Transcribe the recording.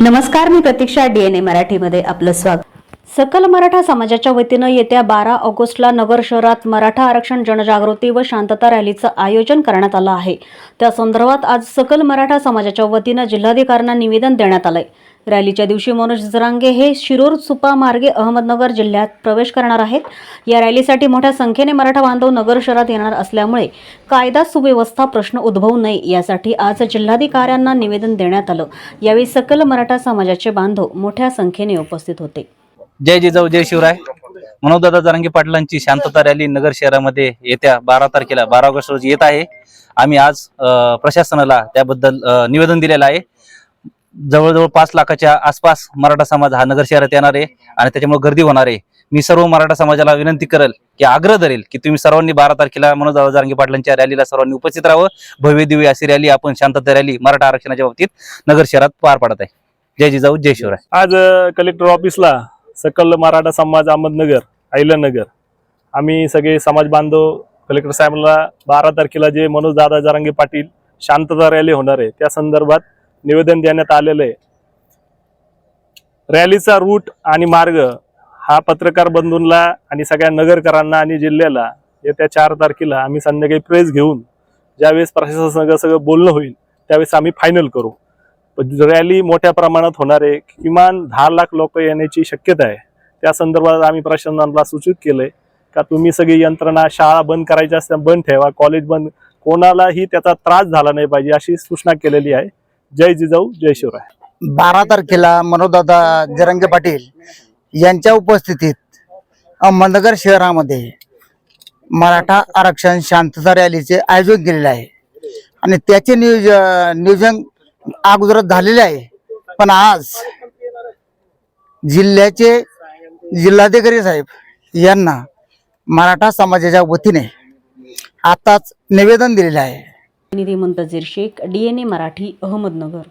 नमस्कार मी प्रतीक्षा डीएनए मराठीमध्ये आपलं स्वागत. सकल मराठा समाजाच्या वतीनं येत्या बारा ऑगस्टला नगर शहरात मराठा आरक्षण जनजागृती व शांतता रॅलीचं आयोजन करण्यात आलं आहे. त्या संदर्भात आज सकल मराठा समाजाच्या वतीनं जिल्हाधिकाऱ्यांना निवेदन देण्यात आलंय. रॅलीच्या दिवशी मनोज जरांगे हे शिरूर सुपा मार्गे अहमदनगर जिल्ह्यात प्रवेश करणार आहेत. या रॅलीसाठी मोठ्या संख्येने मराठा बांधव नगर शहरात येणार असल्यामुळे कायदा सुव्यवस्था प्रश्न उद्भवू नये यासाठी आज जिल्हाधिकाऱ्यांना निवेदन देण्यात आलं. यावेळी सकल मराठा समाजाचे बांधव मोठ्या संख्येने उपस्थित होते. जय जिजाऊ जय शिवराय. मनोजदादा जरांगे पाटलांची शांतता रॅली नगर शहरामध्ये येत्या बारा तारखेला बारा ऑगस्ट रोजी येत आहे. आम्ही आज प्रशासनाला त्याबद्दल निवेदन दिलेलं आहे. जवळजवळ पाच लाखाच्या आसपास मराठा समाज हा नगर शहरात येणार आहे आणि त्याच्यामुळे गर्दी होणार आहे. मी सर्व मराठा समाजाला विनंती करेल की आग्रह धरेल की तुम्ही सर्वांनी बारा तारखेला मनोज जारंगी पाटलांच्या रॅलीला सर्वांनी उपस्थित राहावं. भव्य दिव्य अशी रॅली आपण शांतता रॅली मराठा आरक्षणाच्या बाबतीत नगर शहरात पार पाडत आहे. जय जिजाऊ जय शिवराय. आज कलेक्टर ऑफिसला सकल मराठा समाज अहमदनगर आयलनगर आम्ही सगळे समाज बांधव कलेक्टर साहेबला बारा तारखेला जे मनोज दादा जारांगे पाटील शांतता रॅली होणार आहे त्या संदर्भात निवेदन देण्यात आलेलं आहे. रॅलीचा रूट आणि मार्ग हा पत्रकार बंधूंना आणि सगळ्या नगरकरांना आणि जिल्ह्याला येत्या चार तारखेला आम्ही संध्याकाळी प्रेस घेऊन ज्यावेळेस प्रशासनासंग सगळं बोलणं होईल त्यावेळेस आम्ही फायनल करू. रॅली मोठ्या प्रमाणात होणार आहे. किमान दहा लाख लोक येण्याची शक्यता आहे. त्या संदर्भात आम्ही प्रशासनाला सूचित केलंय का तुम्ही सगळी यंत्रणा शाळा बंद करायच्या असल्या बंद ठेवा. कॉलेज बंद. कोणालाही त्याचा त्रास झाला नाही पाहिजे अशी सूचना केलेली आहे. जय जिजाऊ जय शिवराय. बारा तारखेला मनोदादा जरंगे पाटील यांच्या उपस्थितीत अहमदनगर शहरामध्ये मराठा आरक्षण शांतता रॅलीचे आयोजन केलेले आहे. आणि त्याचे नियोज नियोजन अगोदरच झालेले आहे. पण आज जिल्ह्याचे जिल्हाधिकारी साहेब यांना मराठा समाजाच्या वतीने आताच निवेदन दिलेले आहे. निधी मुंतजीर शेख डीएनए मराठी अहमदनगर.